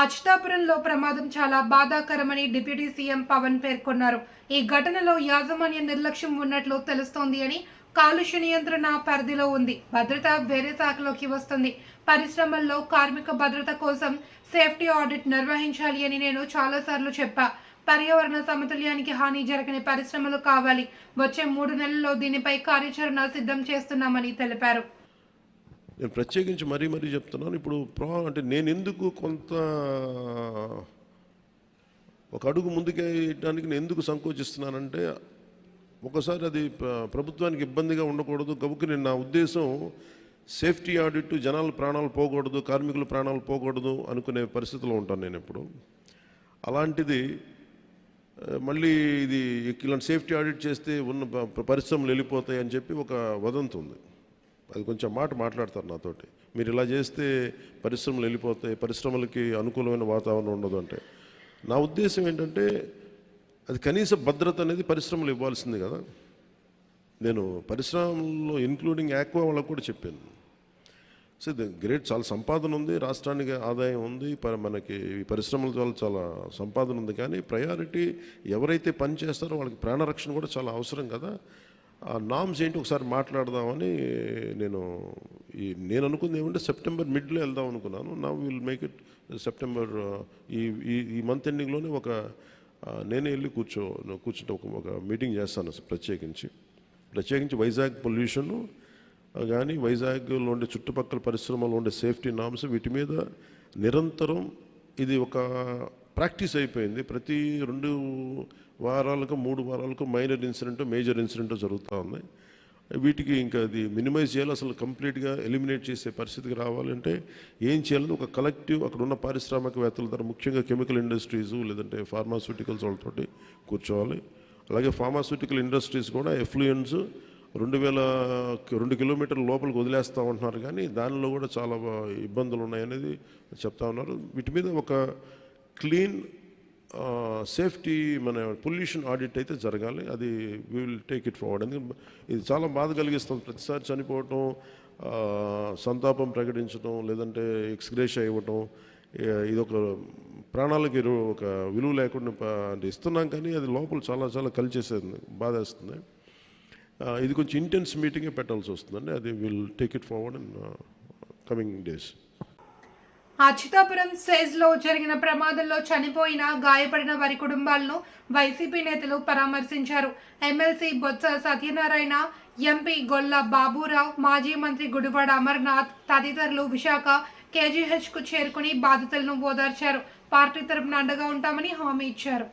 అచ్యుతాపురంలో ప్రమాదం చాలా బాధాకరమని డిప్యూటీ సీఎం పవన్ పేర్కొన్నారు. ఈ ఘటనలో యాజమాన్య నిర్లక్ష్యం ఉన్నట్లు తెలుస్తోంది అని కాలుష్య నియంత్రణ పరిధిలో ఉంది. భద్రత వేరే శాఖలోకి వస్తుంది. పరిశ్రమల్లో కార్మిక భద్రత కోసం సేఫ్టీ ఆడిట్ నిర్వహించాలి అని నేను చాలాసార్లు చెప్పా. పర్యావరణ సమతుల్యానికి హాని జరగని పరిశ్రమలు కావాలి. వచ్చే మూడు నెలల్లో దీనిపై కార్యాచరణ సిద్ధం చేస్తున్నామని తెలిపారు. నేను ప్రత్యేకించి మరీ మరీ చెప్తున్నాను. ఇప్పుడు ప్రా అంటే నేను ఎందుకు కొంత ఒక అడుగు ముందుకేయడానికి నేను ఎందుకు సంకోచిస్తున్నానంటే ఒకసారి అది ప్రభుత్వానికి ఇబ్బందిగా ఉండకూడదు. గబుకు నేను నా ఉద్దేశం సేఫ్టీ ఆడిట్ జనాల ప్రాణాలు పోకూడదు కార్మికుల ప్రాణాలు పోకూడదు అనుకునే పరిస్థితిలో ఉంటాను నేను ఇప్పుడు. అలాంటిది మళ్ళీ ఇది ఇలాంటి సేఫ్టీ ఆడిట్ చేస్తే ఉన్న పరిశ్రమలు వెళ్ళిపోతాయి అని చెప్పి ఒక వదంతి ఉంది అది కొంచెం మాట మాట్లాడతారు నాతోటి. మీరు ఇలా చేస్తే పరిశ్రమలు వెళ్ళిపోతాయి పరిశ్రమలకి అనుకూలమైన వాతావరణం ఉండదు అంటే. నా ఉద్దేశం ఏంటంటే అది కనీస భద్రత అనేది పరిశ్రమలు ఇవ్వాల్సింది కదా. నేను పరిశ్రమల్లో ఇన్క్లూడింగ్ ఆక్వా వాళ్ళకు కూడా చెప్పాను. సో గ్రేట్ చాలా సంపాదన ఉంది రాష్ట్రానికి ఆదాయం ఉంది ప- మనకి ఈ పరిశ్రమల ద్వారా చాలా సంపాదన ఉంది. కానీ ప్రయారిటీ ఎవరైతే పని చేస్తారో వాళ్ళకి ప్రాణరక్షణ కూడా చాలా అవసరం కదా. ఆ నామ్స్ ఏంటి ఒకసారి మాట్లాడదామని నేను ఈ నేను అనుకుంది ఏమంటే సెప్టెంబర్ మిడ్లో వెళ్దాం అనుకున్నాను. నా విల్ మేక్ ఇట్ సెప్టెంబర్ ఈ ఈ ఈ మంత్ ఎండింగ్లోనే ఒక నేనే వెళ్ళి కూర్చో కూర్చుంటే ఒక ఒక మీటింగ్ చేస్తాను ప్రత్యేకించి. ప్రత్యేకించి వైజాగ్ పొల్యూషన్ కానీ వైజాగ్లో ఉండే చుట్టుపక్కల పరిశ్రమలో ఉండే సేఫ్టీ నామ్స్ వీటి మీద నిరంతరం ఇది ఒక ప్రాక్టీస్ అయిపోయింది. ప్రతి రెండు వారాలకు మూడు వారాలకు మైనర్ ఇన్సిడెంట్ మేజర్ ఇన్సిడెంట్ జరుగుతూ ఉంది వీటికి ఇంకా అది మినిమైజ్ చేయాలి. అసలు కంప్లీట్గా ఎలిమినేట్ చేసే పరిస్థితికి రావాలంటే ఏం చేయాలని ఒక కలెక్టివ్ అక్కడ ఉన్న పారిశ్రామికవేత్తల ద్వారా ముఖ్యంగా కెమికల్ ఇండస్ట్రీస్ లేదంటే ఫార్మాస్యూటికల్స్ వాళ్ళతోటి కూర్చోవాలి. అలాగే ఫార్మాస్యూటికల్ ఇండస్ట్రీస్ కూడా ఎఫ్లూయన్స్ రెండు వేల రెండు కిలోమీటర్ల లోపలికి వదిలేస్తూ ఉంటున్నారు. కానీ దానిలో కూడా చాలా ఇబ్బందులు ఉన్నాయనేది చెప్తా ఉన్నారు. వీటి మీద ఒక క్లీన్ సేఫ్టీ మన పొల్యూషన్ ఆడిట్ అయితే జరగాలి. అది we will take it forward ఎందుకంటే ఇది చాలా బాధ కలిగిస్తుంది. ప్రతిసారి చనిపోవటం సంతాపం ప్రకటించడం లేదంటే ఎక్స్గ్రేష్ ఇవ్వటం ఇది ఒక ప్రాణాలకి ఒక విలువ లేకుండా అంటే ఇస్తున్నాం కానీ అది లోపల చాలా చాలా కలిచేసేది బాధేస్తుంది. ఇది కొంచెం ఇంటెన్స్ మీటింగే పెట్టాల్సి వస్తుందండి. అది will take it forward in coming days Achyutapuram సేజ్లో జరిగిన ప్రమాదంలో చనిపోయిన గాయపడిన వారి కుటుంబాలను వైసీపీ నేతలు పరామర్శించారు. ఎమ్మెల్సీ బొత్స సత్యనారాయణ ఎంపీ గొల్ల బాబురావు మాజీ మంత్రి గుడివాడ అమర్నాథ్ తదితరులు విశాఖ కేజీహెచ్కు చేరుకుని బాధితులను ఓదార్చారు. పార్టీ తరపున అండగా ఉంటామని హామీ ఇచ్చారు.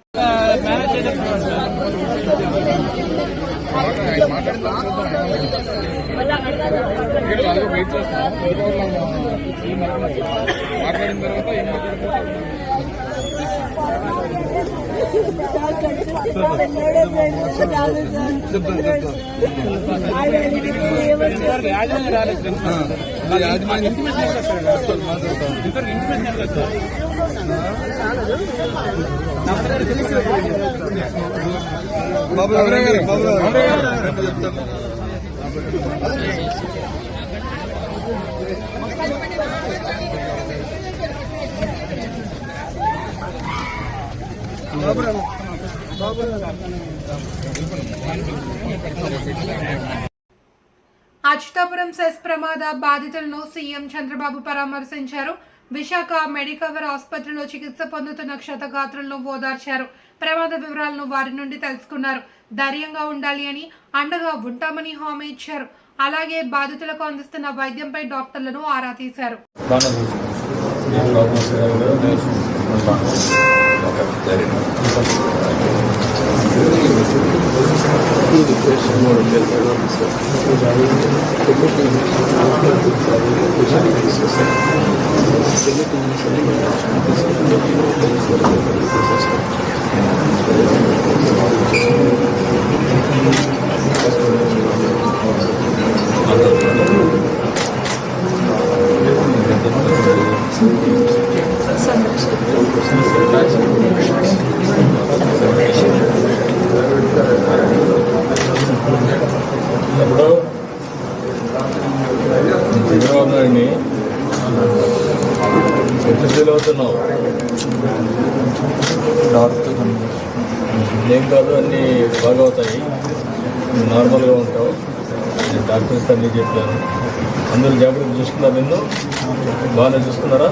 మాట్లాడిన తర్వాత ఏం మాట్లాడతారు బాబు బాబు అచ్యుతాపురం సెస్ ప్రమాద బాధితులను సీఎం చంద్రబాబు పరామర్శించారు. విశాఖ మెడికవర్ ఆసుపత్రిలో చికిత్స పొందుతున్న క్షతగాత్రులను ఓదార్చారు. ప్రమాద వివరాలను వారి నుండి తెలుసుకున్నారు. ధైర్యంగా ఉండాలి అని అండగా ఉంటామని హామీ ఇచ్చారు. అలాగే బాధితులకు అందిస్తున్న వైద్యంపై డాక్టర్లను ఆరా తీశారు. ఇప్పుడు చంద్రబాబు నాయుడిని ఎంత ఫీల్ అవుతున్నావు? ఏం కాదు అన్నీ బాగా అవుతాయి. నార్మల్గా ఉంటావు. నేను డాక్టర్స్ అన్నీ చెప్పాను. అందరూ జాగ్రత్త చూసుకున్నారు నిన్ను? బాగానే చూసుకున్నారా